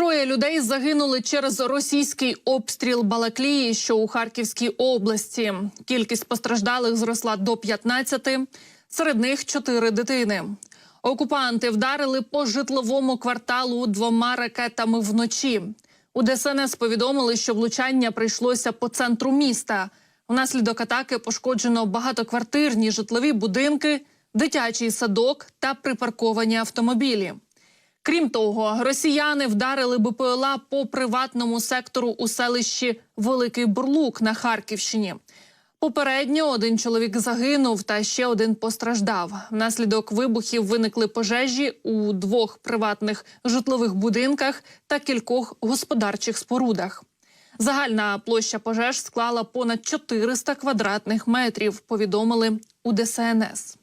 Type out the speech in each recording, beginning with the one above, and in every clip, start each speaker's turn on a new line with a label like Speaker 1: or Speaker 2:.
Speaker 1: Троє людей загинули через російський обстріл Балаклії, що у Харківській області. Кількість постраждалих зросла до 15, серед них чотири дитини. Окупанти вдарили по житловому кварталу двома ракетами вночі. У ДСНС повідомили, що влучання прийшлося по центру міста. Внаслідок атаки пошкоджено багатоквартирні житлові будинки, дитячий садок та припарковані автомобілі. Крім того, росіяни вдарили БПЛА по приватному сектору у селищі Великий Бурлук на Харківщині. Попередньо один чоловік загинув та ще один постраждав. Внаслідок вибухів виникли пожежі у двох приватних житлових будинках та кількох господарчих спорудах. Загальна площа пожеж склала понад 400 квадратних метрів. Повідомили у ДСНС.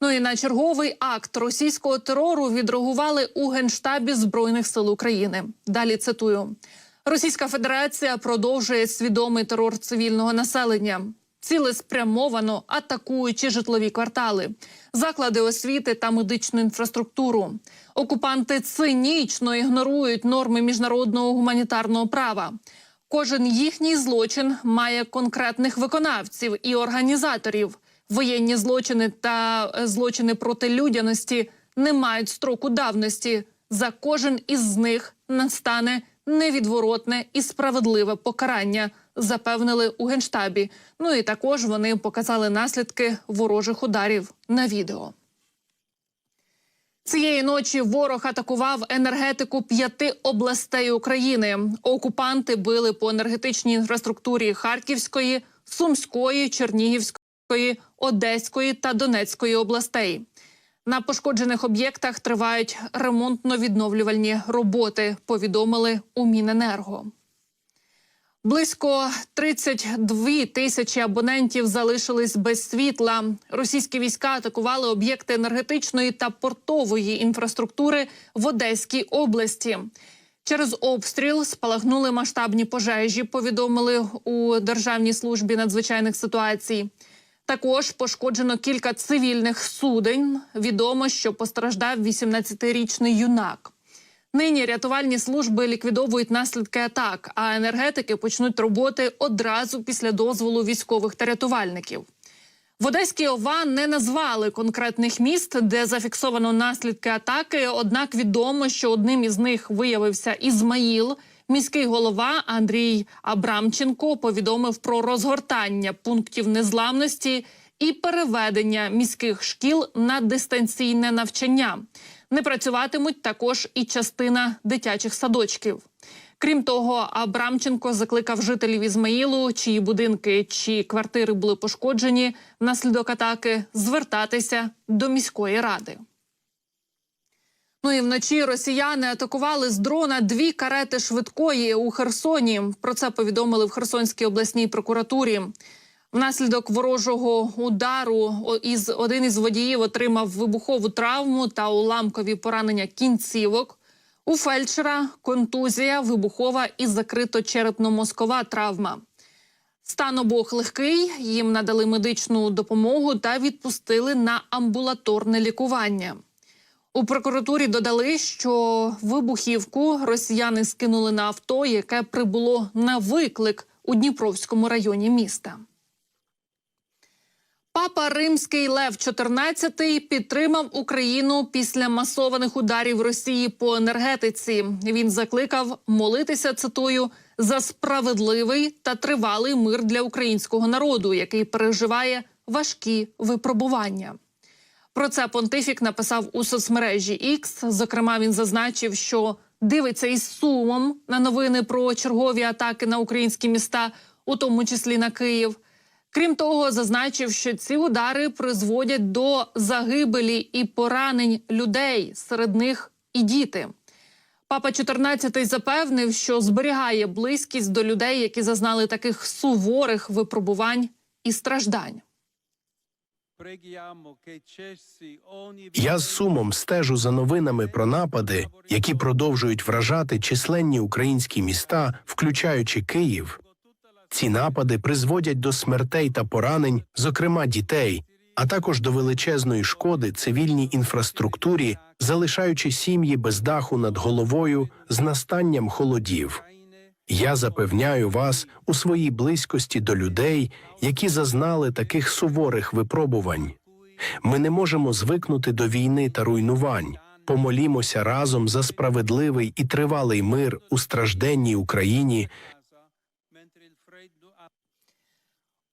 Speaker 1: Ну і на черговий акт російського терору відреагували у генштабі збройних сил України. Далі цитую: Російська Федерація продовжує свідомий терор цивільного населення, цілеспрямовано атакуючи житлові квартали, заклади освіти та медичну інфраструктуру. Окупанти цинічно ігнорують норми міжнародного гуманітарного права. Кожен їхній злочин має конкретних виконавців і організаторів. Воєнні злочини та е, злочини проти людяності не мають строку давності. За кожен із них настане невідворотне і справедливе покарання, запевнили у генштабі. Ну і також вони показали наслідки ворожих ударів на відео. Цієї ночі ворог атакував енергетику п'яти областей України. Окупанти били по енергетичній інфраструктурі Харківської, Сумської, Чернігівської, Одеської та Донецької областей. На пошкоджених об'єктах тривають ремонтно-відновлювальні роботи. Повідомили у Міненерго. Близько 32 тисячі абонентів залишились без світла. Російські війська атакували об'єкти енергетичної та портової інфраструктури в Одеській області. Через обстріл спалахнули масштабні пожежі. Повідомили у Державній службі надзвичайних ситуацій. Також пошкоджено кілька цивільних судень. Відомо, що постраждав 18-річний юнак. Нині рятувальні служби ліквідовують наслідки атак, а енергетики почнуть роботи одразу після дозволу військових та рятувальників. В Одеській ОВА не назвали конкретних міст, де зафіксовано наслідки атаки. Однак відомо, що одним із них виявився Ізмаїл. Міський голова Андрій Абрамченко повідомив про розгортання пунктів незламності і переведення міських шкіл на дистанційне навчання. Не працюватимуть також і частина дитячих садочків. Крім того, Абрамченко закликав жителів Ізмаїлу, чиї будинки чи квартири були пошкоджені внаслідок атаки, звертатися до міської ради. Ну і вночі росіяни атакували з дрона дві карети швидкої у Херсоні. Про це повідомили в Херсонській обласній прокуратурі. Внаслідок ворожого удару із один із водіїв отримав вибухову травму та уламкові поранення кінцівок. У фельдшера контузія, вибухова і закрито-черепно-мозкова травма. Стан обох легкий. Їм надали медичну допомогу та відпустили на амбулаторне лікування. У прокуратурі додали, що вибухівку росіяни скинули на авто, яке прибуло на виклик у Дніпровському районі міста. Папа Римський Лев XIV підтримав Україну після масованих ударів Росії по енергетиці. Він закликав молитися цитую за справедливий та тривалий мир для українського народу, який переживає важкі випробування. Про це понтифік написав у соцмережі X. Зокрема, він зазначив, що дивиться із сумом на новини про чергові атаки на українські міста, у тому числі на Київ. Крім того, зазначив, що ці удари призводять до загибелі і поранень людей, серед них і діти. Папа 14 запевнив, що зберігає близькість до людей, які зазнали таких суворих випробувань і страждань.
Speaker 2: Я з сумом стежу за новинами про напади, які продовжують вражати численні українські міста, включаючи Київ. Ці напади призводять до смертей та поранень, зокрема дітей. а також до величезної шкоди цивільній інфраструктурі, залишаючи сім'ї без даху над головою з настанням холодів. Я запевняю вас у своїй близькості до людей, які зазнали таких суворих випробувань. Ми не можемо звикнути до війни та руйнувань. Помолімося разом за справедливий і тривалий мир у стражденній Україні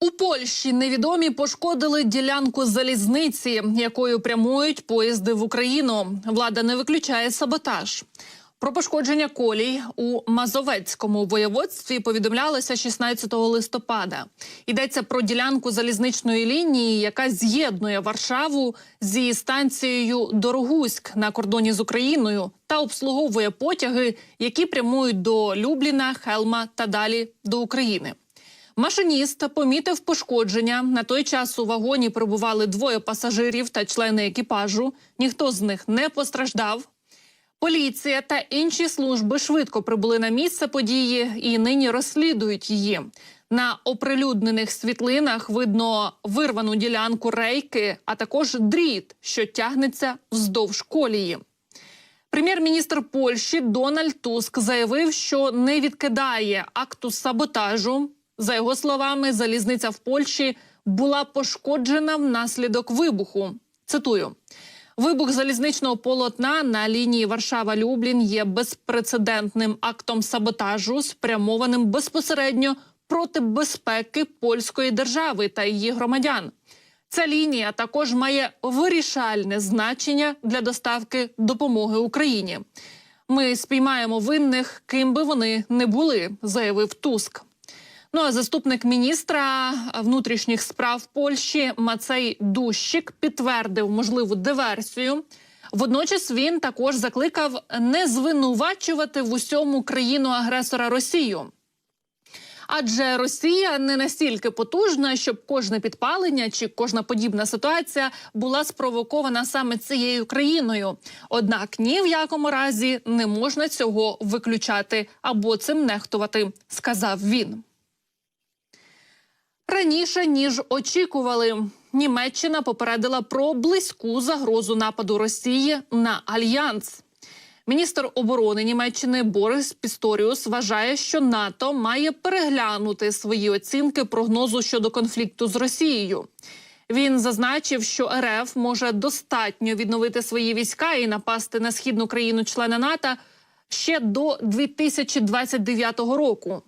Speaker 1: У Польщі невідомі пошкодили ділянку залізниці, якою прямують поїзди в Україну. Влада не виключає саботаж. Про пошкодження колій у Мазовецькому воєводстві повідомлялося 16 листопада. Йдеться про ділянку залізничної лінії, яка з'єднує Варшаву зі станцією Дорогуськ на кордоні з Україною та обслуговує потяги, які прямують до Любліна, Хелма та далі до України. Машиніст помітив пошкодження. На той час у вагоні перебували двоє пасажирів та члени екіпажу. Ніхто з них не постраждав. Поліція та інші служби швидко прибули на місце події і нині розслідують її. На оприлюднених світлинах видно вирвану ділянку рейки, а також дріт, що тягнеться вздовж колії. Прем'єр-міністр Польщі Дональд Туск заявив, що не відкидає акту саботажу. За його словами, залізниця в Польщі була пошкоджена внаслідок вибуху. Цитую. Вибух залізничного полотна на лінії Варшава-Люблін є безпрецедентним актом саботажу, спрямованим безпосередньо проти безпеки польської держави та її громадян. Ця лінія також має вирішальне значення для доставки допомоги Україні. Ми спіймаємо винних, ким би вони не були, заявив Туск. Ну а заступник міністра внутрішніх справ Польщі Мацей Дущик підтвердив можливу диверсію. Водночас він також закликав не звинувачувати в усьому країну агресора Росію. Адже Росія не настільки потужна, щоб кожне підпалення чи кожна подібна ситуація була спровокована саме цією країною. Однак ні в якому разі не можна цього виключати або цим нехтувати, сказав він. Раніше ніж очікували, Німеччина попередила про близьку загрозу нападу Росії на альянс. Міністр оборони Німеччини Борис Пісторіус вважає, що НАТО має переглянути свої оцінки прогнозу щодо конфлікту з Росією. Він зазначив, що РФ може достатньо відновити свої війська і напасти на східну країну члена НАТО ще до 2029 року.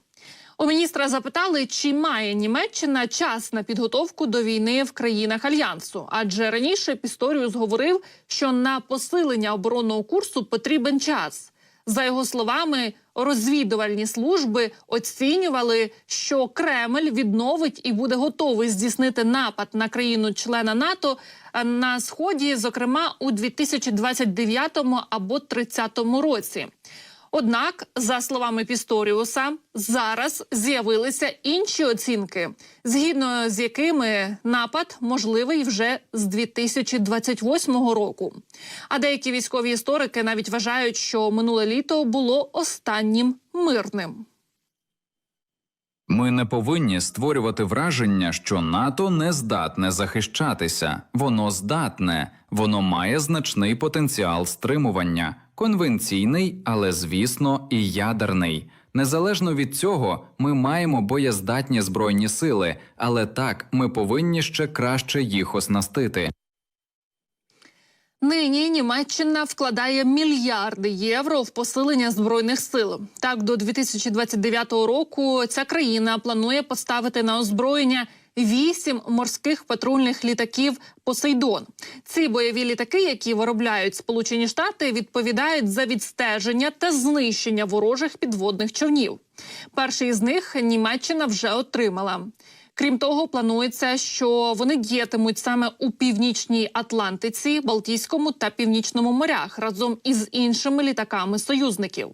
Speaker 1: У міністра запитали, чи має Німеччина час на підготовку до війни в країнах альянсу. Адже раніше Пісторіус говорив, що на посилення оборонного курсу потрібен час. За його словами, розвідувальні служби оцінювали, що Кремль відновить і буде готовий здійснити напад на країну-члена НАТО на сході, зокрема у 2029 або 30 році. Однак, за словами Пісторіуса, зараз з'явилися інші оцінки, згідно з якими напад можливий вже з 2028 року. А деякі військові історики навіть вважають, що минуле літо було останнім мирним.
Speaker 3: Ми не повинні створювати враження, що НАТО не здатне захищатися. Воно здатне, воно має значний потенціал стримування, конвенційний, але звісно, і ядерний. Незалежно від цього, ми маємо боєздатні збройні сили, але так ми повинні ще краще їх оснастити.
Speaker 1: Нині Німеччина вкладає мільярди євро в посилення збройних сил. Так, до 2029 року ця країна планує поставити на озброєння вісім морських патрульних літаків Посейдон. Ці бойові літаки, які виробляють Сполучені Штати, відповідають за відстеження та знищення ворожих підводних човнів. Перший з них Німеччина вже отримала. Крім того, планується, що вони діятимуть саме у північній Атлантиці, Балтійському та Північному морях разом із іншими літаками союзників.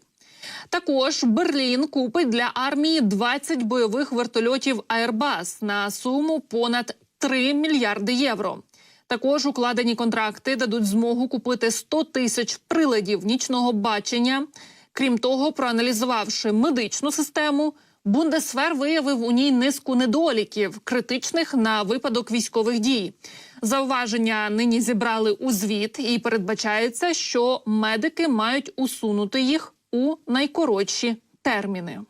Speaker 1: Також Берлін купить для армії 20 бойових вертольотів Airbus на суму понад 3 мільярди євро. Також укладені контракти дадуть змогу купити 100 тисяч приладів нічного бачення. Крім того, проаналізувавши медичну систему, Бундесвер виявив у ній низку недоліків, критичних на випадок військових дій. Зауваження нині зібрали у звіт, і передбачається, що медики мають усунути їх у найкоротші терміни.